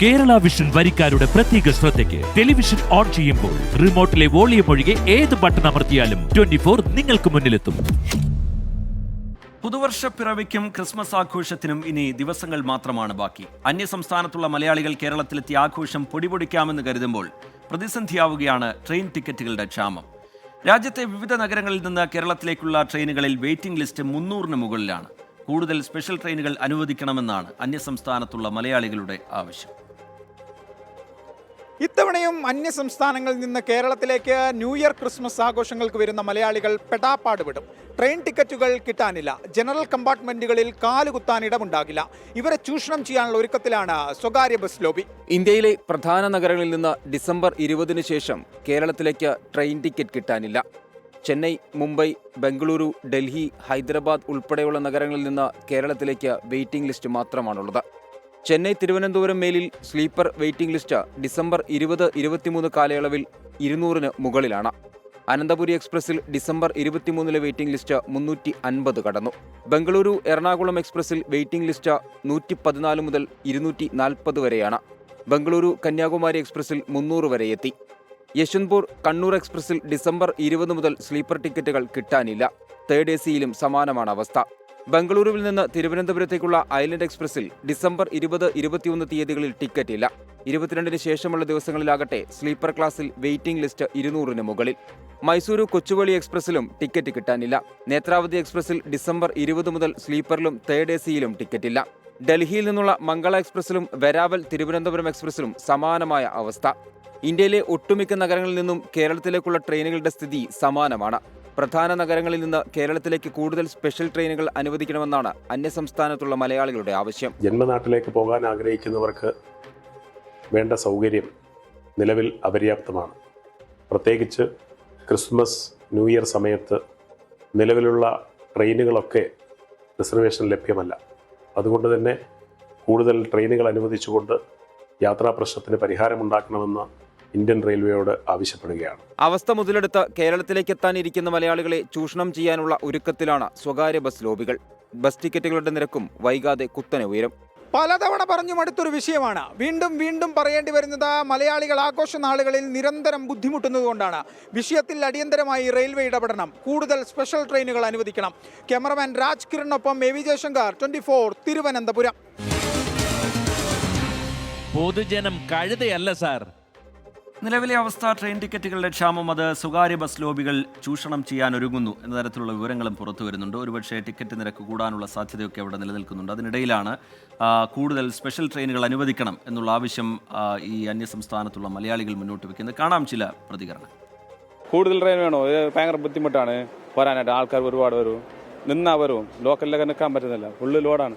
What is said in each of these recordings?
Kerala vision വരിക്കാരുടെ പ്രത്യേക ശ്രദ്ധയ്ക്ക് television on ചെയ്യുമ്പോൾ റിമോട്ടിലെ വോളിയം ഒഴികെ ഏത് ബട്ടൺ അമർത്തിയാലും ട്വന്റി ഫോർ നിങ്ങൾക്ക് മുന്നിലെത്തും. പുതുവർഷ പിറവിക്കും ക്രിസ്മസ് ആഘോഷത്തിനും ഇനി ദിവസങ്ങൾ മാത്രമാണ് ബാക്കി. അന്യ സംസ്ഥാനത്തുള്ള മലയാളികൾ കേരളത്തിലെത്തി ആഘോഷം പൊടിപൊടിക്കാമെന്ന് കരുതുമ്പോൾ പ്രതിസന്ധിയാവുകയാണ് ട്രെയിൻ ടിക്കറ്റുകളുടെ ക്ഷാമം. രാജ്യത്തെ വിവിധ നഗരങ്ങളിൽ നിന്ന് കേരളത്തിലേക്കുള്ള ട്രെയിനുകളിൽ വെയിറ്റിംഗ് ലിസ്റ്റ് മുന്നൂറിന് മുകളിലാണ്. കൂടുതൽ സ്പെഷ്യൽ ട്രെയിനുകൾ അനുവദിക്കണമെന്നാണ് അന്യസംസ്ഥാനത്തുള്ള മലയാളികളുടെ ആവശ്യം. ഇത്തവണയും അന്യ സംസ്ഥാനങ്ങളിൽ നിന്ന് കേരളത്തിലേക്ക് ന്യൂ ഇയർ ക്രിസ്മസ് ആഘോഷങ്ങൾക്ക് വരുന്ന മലയാളികൾ പെടാപ്പാട് വിടും ട്രെയിൻ ടിക്കറ്റുകൾ കിട്ടാനില്ല. ജനറൽ കമ്പാർട്ട്മെന്റുകളിൽ കാലുകുത്താൻ ഇടമുണ്ടാകില്ല. ഇവരെ ചൂഷണം ചെയ്യാനുള്ള ഒരുക്കത്തിലാണ് സ്വകാര്യ ബസ് ലോബി. ഇന്ത്യയിലെ പ്രധാന നഗരങ്ങളിൽ നിന്ന് ഡിസംബർ ഇരുപതിനു ശേഷം കേരളത്തിലേക്ക് ട്രെയിൻ ടിക്കറ്റ് കിട്ടാനില്ല. ചെന്നൈ മുംബൈ ബംഗളൂരു ഡൽഹി ഹൈദരാബാദ് ഉൾപ്പെടെയുള്ള നഗരങ്ങളിൽ നിന്ന് കേരളത്തിലേക്ക് വെയിറ്റിംഗ് ലിസ്റ്റ് മാത്രമാണുള്ളത്. ചെന്നൈ തിരുവനന്തപുരം മേലിൽ സ്ലീപ്പർ വെയിറ്റിംഗ് ലിസ്റ്റ് ഡിസംബർ ഇരുപത് ഇരുപത്തിമൂന്ന് കാലയളവിൽ ഇരുന്നൂറിന് മുകളിലാണ്. അനന്തപുരി എക്സ്പ്രസിൽ ഡിസംബർ ഇരുപത്തിമൂന്നിലെ വെയിറ്റിംഗ് ലിസ്റ്റ് മുന്നൂറ്റി അൻപത് കടന്നു. ബംഗളൂരു എറണാകുളം എക്സ്പ്രസിൽ വെയിറ്റിംഗ് ലിസ്റ്റ് നൂറ്റി പതിനാല് മുതൽ ഇരുന്നൂറ്റി നാൽപ്പത് വരെയാണ്. ബംഗളൂരു കന്യാകുമാരി എക്സ്പ്രസിൽ മുന്നൂറ് വരെ എത്തി. യശ്വന്ത്പൂർ കണ്ണൂർ എക്സ്പ്രസിൽ ഡിസംബർ ഇരുപത് മുതൽ സ്ലീപ്പർ ടിക്കറ്റുകൾ കിട്ടാനില്ല. തേർഡ് എ സിയിലും സമാനമാണ് അവസ്ഥ. ബംഗളൂരുവിൽ നിന്ന് തിരുവനന്തപുരത്തേക്കുള്ള ഐലൻഡ് എക്സ്പ്രസിൽ ഡിസംബർ ഇരുപത് ഇരുപത്തിയൊന്ന് തീയതികളിൽ ടിക്കറ്റ് ഇല്ല ഇരുപത്തിരണ്ടിന് ശേഷമുള്ള ദിവസങ്ങളിലാകട്ടെ സ്ലീപ്പർ ക്ലാസ്സിൽ വെയിറ്റിംഗ് ലിസ്റ്റ് ഇരുന്നൂറിന് മുകളിൽ. മൈസൂരു കൊച്ചുവേളി എക്സ്പ്രസിലും ടിക്കറ്റ് കിട്ടാനില്ല. നേത്രാവതി എക്സ്പ്രസിൽ ഡിസംബർ ഇരുപത് മുതൽ സ്ലീപ്പറിലും തേർഡ് എ സിയിലും ടിക്കറ്റില്ല. ഡൽഹിയിൽ നിന്നുള്ള മംഗള എക്സ്പ്രസിലും വെരാവൽ തിരുവനന്തപുരം എക്സ്പ്രസിലും സമാനമായ അവസ്ഥ. ഇന്ത്യയിലെ ഒട്ടുമിക്ക നഗരങ്ങളിൽ നിന്നും കേരളത്തിലേക്കുള്ള ട്രെയിനുകളുടെ സ്ഥിതി സമാനമാണ്. പ്രധാന നഗരങ്ങളിൽ നിന്ന് കേരളത്തിലേക്ക് കൂടുതൽ സ്പെഷ്യൽ ട്രെയിനുകൾ അനുവദിക്കണമെന്നാണ് അന്യസംസ്ഥാനത്തുള്ള മലയാളികളുടെ ആവശ്യം. ജന്മനാട്ടിലേക്ക് പോകാൻ ആഗ്രഹിക്കുന്നവർക്ക് വേണ്ട സൗകര്യം നിലവിൽ അപര്യാപ്തമാണ്. പ്രത്യേകിച്ച് ക്രിസ്മസ് ന്യൂ ഇയർ സമയത്ത് നിലവിലുള്ള ട്രെയിനുകളൊക്കെ റിസർവേഷൻ ലഭ്യമല്ല. അതുകൊണ്ട് തന്നെ കൂടുതൽ ട്രെയിനുകൾ അനുവദിച്ചുകൊണ്ട് യാത്രാ പ്രശ്നത്തിന് പരിഹാരമുണ്ടാക്കണമെന്ന് ഇന്ത്യൻ റെയിൽവേയോട് ആവശ്യപ്പെടുകയാണ്. അവസ്ഥ മുതലെടുത്ത് കേരളത്തിലേക്ക് എത്താനിരിക്കുന്ന മലയാളികളെ ചൂഷണം ചെയ്യാനുള്ള ഒരുക്കത്തിലാണ് സ്വകാര്യ ബസ് ലോബികൾ. ബസ് ടിക്കറ്റുകളുടെ നിരക്കും വൈകാതെ കുത്തനെ ഉയരും. പലതവണ പറഞ്ഞു മടുത്തൊരു വിഷയമാണ്. വീണ്ടും വീണ്ടും പറയേണ്ടി വരുന്നത് മലയാളികൾ ആഘോഷ നാളുകളിൽ നിരന്തരം ബുദ്ധിമുട്ടുന്നതുകൊണ്ടാണ് വിഷയത്തിൽ അടിയന്തരമായി റെയിൽവേ ഇടപെടണം. കൂടുതൽ സ്പെഷ്യൽ ട്രെയിനുകൾ അനുവദിക്കണം. Cameraman Raj കിരണിനൊപ്പം A V Jayashankar twenty four Thiruvananthapuram. പൊതുജനം കഴുതയല്ല സാർ. നിലവിലെ അവസ്ഥ ട്രെയിൻ ടിക്കറ്റുകളുടെ ക്ഷാമം അത് സ്വകാര്യ ബസ് ലോബികൾ ചൂഷണം ചെയ്യാൻ ഒരുങ്ങുന്നു എന്ന തരത്തിലുള്ള വിവരങ്ങളും പുറത്തു വരുന്നുണ്ട്. ഒരുപക്ഷെ ടിക്കറ്റ് നിരക്ക് കൂടാനുള്ള സാധ്യതയൊക്കെ അവിടെ നിലനിൽക്കുന്നുണ്ട്. അതിനിടയിലാണ് കൂടുതൽ സ്പെഷ്യൽ ട്രെയിനുകൾ അനുവദിക്കണം എന്നുള്ള ആവശ്യം ഈ അന്യസംസ്ഥാനത്തുള്ള മലയാളികൾ മുന്നോട്ട് വെക്കുന്നത്. കാണാം ചില പ്രതികരണം കൂടുതൽ ട്രെയിൻ വേണോ? ഭയങ്കര ബുദ്ധിമുട്ടാണ്. വരാനായിട്ട് ആൾക്കാർ ഒരുപാട് വരും. നിന്നാ വരും. ലോക്കലിലൊക്കെ നിൽക്കാൻ പറ്റുന്നില്ല. ഫുള്ള് ലോഡാണ്.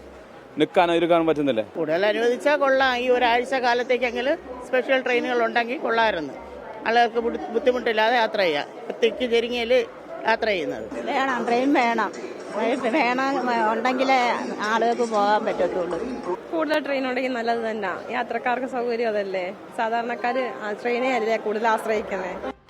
നിൽക്കാനോ ഇരിക്കാനും പറ്റുന്നില്ലേ? കൂടുതൽ അനുവദിച്ചാൽ കൊള്ളാം. ഈ ഒരാഴ്ച കാലത്തേക്കെങ്കിലും സ്പെഷ്യൽ ട്രെയിനുകൾ ഉണ്ടെങ്കിൽ കൊള്ളാമായിരുന്നു. ആളുകൾക്ക് ബുദ്ധി- ബുദ്ധിമുട്ടില്ലാതെ യാത്ര ചെയ്യാം. തിക്കി ചെരുങ്ങിയിൽ യാത്ര ചെയ്യുന്നത്. വേണം ട്രെയിൻ വേണം. വേണം ഉണ്ടെങ്കിലേ ആളുകൾക്ക് പോകാൻ പറ്റത്തുള്ളൂ. കൂടുതൽ ട്രെയിൻ ഉണ്ടെങ്കിൽ നല്ലത് തന്നെ. യാത്രക്കാർക്ക് സൗകര്യം അതല്ലേ? സാധാരണക്കാര് ട്രെയിനെ അല്ലേ കൂടുതൽ ആശ്രയിക്കുന്നത്